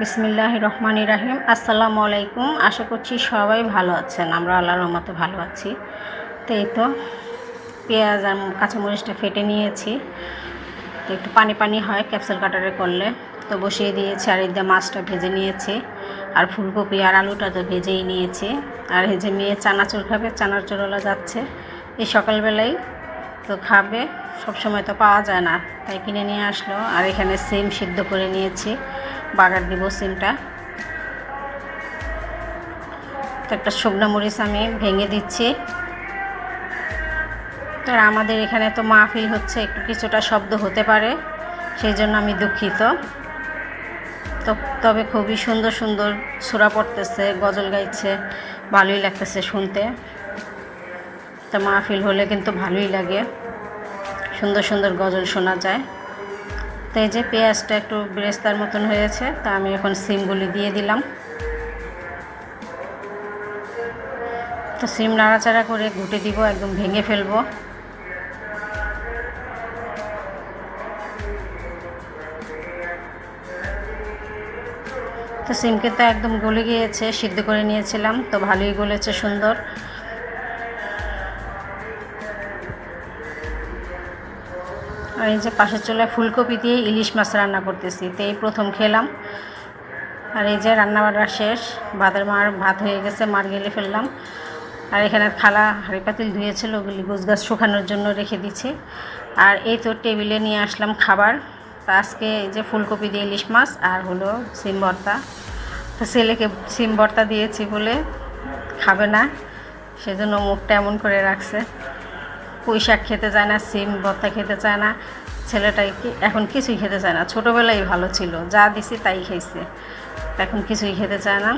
বিসমিল্লাহ রহমান রাহিম। আসসালামু আলাইকুম। আশা করছি সবাই ভালো আছেন। আমরা আল্লাহর রহমতে ভালো আছি। তো এই তো পেঁয়াজ আর কাঁচামরিচটা ফেটে নিয়েছি। তো একটু পানি পানি হয় ক্যাপসুল কাটারে করলে। তো বসিয়ে দিয়েছি আর এই দিয়ে মাছটা ভেজে নিয়েছি। আর ফুলকপি আর আলুটা তো ভেজেই নিয়েছি। আর এই যে মেয়ে চানাচুর খাবে, চানাচুরওয়ালা যাচ্ছে। এই সকালবেলায় তো খাবে। সব সময় তো পাওয়া যায় না। তাই কিনে নিয়ে আসলো। আর এখানে সিম সিদ্ধ করে নিয়েছি। বাগার দিব সিমটা। একটা শুকনো মরিচ আমি ভেঙে দিচ্ছি। তো আমাদের এখানে তো মাহফিল হচ্ছে। একটু কিছুটা শব্দ হতে পারে। সেই জন্য আমি দুঃখিত। তো তবে খুবই সুন্দর সুন্দর সুরা পড়তেছে, গজল গাইছে, ভালোই লাগতেছে শুনতে। তো মাহফিল হলে কিন্তু ভালোই লাগে। সুন্দর সুন্দর গজল শোনা যায়। তো এই যে পেঁয়াজটা একটু বেরেস্তার মতন হয়েছে, তা আমি এখন সিমগুলি দিয়ে দিলাম। তো সিম নাড়াচাড়া করে ঘুটে দিব, একদম ভেঙে ফেলব। তো সিমকে তো একদম গলে গিয়েছে, সিদ্ধ করে নিয়েছিলাম, তো ভালোই গলেছে সুন্দর। আর এই যে পাশের চুলায় ফুলকপি দিয়ে ইলিশ মাছ রান্না করতেছি। তো এই প্রথম খেলাম। আর এই যে রান্না বান্না শেষ ভাতের মার ভাত হয়ে গেছে, মার গেলে ফেললাম। আর এখানে খালা হাঁড়ি পাতিল ধুয়েছিল, ওগুলি গোছ গাছ শুকানোর জন্য রেখে দিচ্ছি আর এই তো টেবিলে নিয়ে আসলাম খাবার। তা আজকে এই যে ফুলকপি দিয়ে ইলিশ মাছ আর হলো সিম ভর্তা। তো ছেলেকে সিম ভর্তা দিয়েছি বলে খাবে না, সেজন্য মুখটা এমন করে রাখছে। পুঁই শাক খেতে চায় না, সিম, ভর্তা খেতে চায় না, ছেলেটাই এখন কিছুই খেতে চায় না। ছোটোবেলায় ভালো ছিল, যা দিছি তাই খাইছে। এখন কিছুই খেতে চায় না।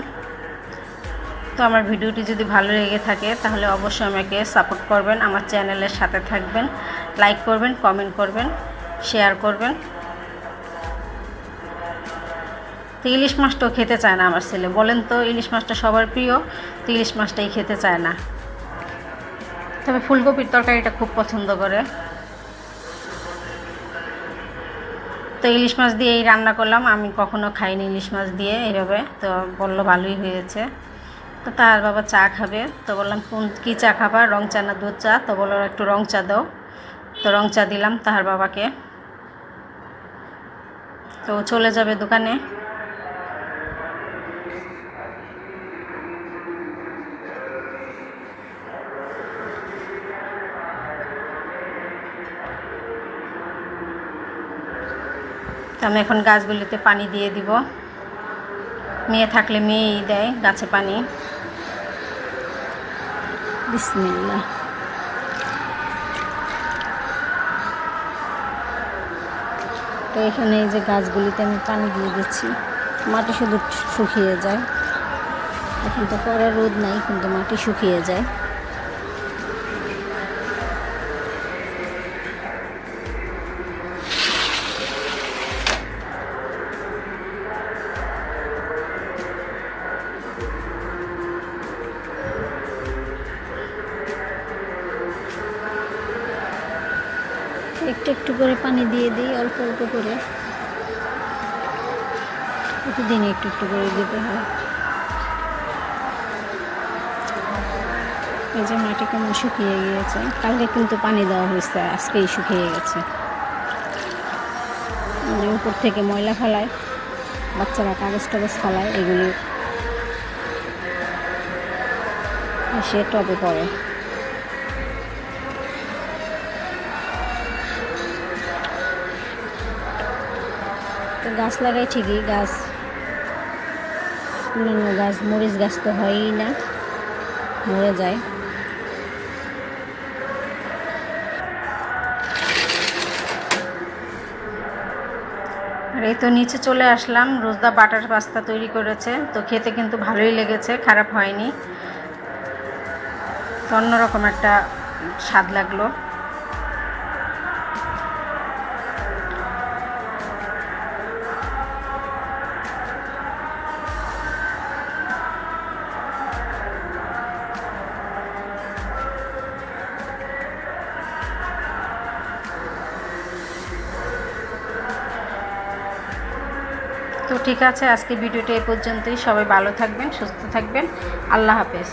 তো আমার ভিডিওটি যদি ভালো লেগে থাকে, তাহলে অবশ্যই আমাকে সাপোর্ট করবেন, আমার চ্যানেলের সাথে থাকবেন লাইক করবেন কমেন্ট করবেন শেয়ার করবেন। তো ইলিশ মাছটাও খেতে চায় না আমার ছেলে। বলেন তো, ইলিশ মাছটা সবার প্রিয়, তো ইলিশ মাছটাই খেতে চায় না। তবে ফুলকপির তরকারিটা খুব পছন্দ করে। তো ইলিশ মাছ দিয়েই রান্না করলাম। আমি কখনো খাইনি ইলিশ মাছ দিয়ে এইভাবে। তো বলল ভালোই হয়েছে। তো তার বাবা চা খাবে। তো বললাম, কোন, কী চা খাবা? রং চা না দুধ চা? তো বলল, একটু রং চা দাও। তো রং চা দিলাম তাহার বাবাকে। তো চলে যাবে দোকানে। আমি এখন গাছগুলিতে পানি দিয়ে দিব। মেয়ে থাকলে মেয়েই দেয় গাছে পানি। বিসমিল্লা তো এখানে এই যে গাছগুলিতে আমি পানি দিয়ে দিচ্ছি। মাটি শুধু শুকিয়ে যায়। এখন তো পরে রোদ নাই, কিন্তু মাটি শুকিয়ে যায়। একটু একটু করে পানি দিয়ে দিই, অল্প অল্প করে। প্রতিদিন একটু একটু করে দিতে হয়। এই যে মাটি কেমন শুকিয়ে গিয়েছে, কালকে কিন্তু পানি দেওয়া হয়েছে, আজকেই শুকিয়ে গেছে। যে উপর থেকে ময়লা ফেলায়, বাচ্চারা কাগজ টাগজ ফেলায়, এগুলি সে টবে পড়ে। তো গাছ লাগাই ঠিকই, গাছ অন্যান্য গাছ, মরিচ গাছ তো হয়ই না, মরে যায়। আর এই তো নিচে চলে আসলাম, রোজদা বাটার পাস্তা তৈরি করেছে, তো খেতে কিন্তু ভালোই লেগেছে, খারাপ হয়নি। অন্যরকম একটা স্বাদ লাগল। তো ঠিক আছে আজকে ভিডিওটা এ পর্যন্তই। সবাই ভালো থাকবেন সুস্থ থাকবেন। আল্লাহ হাফেজ।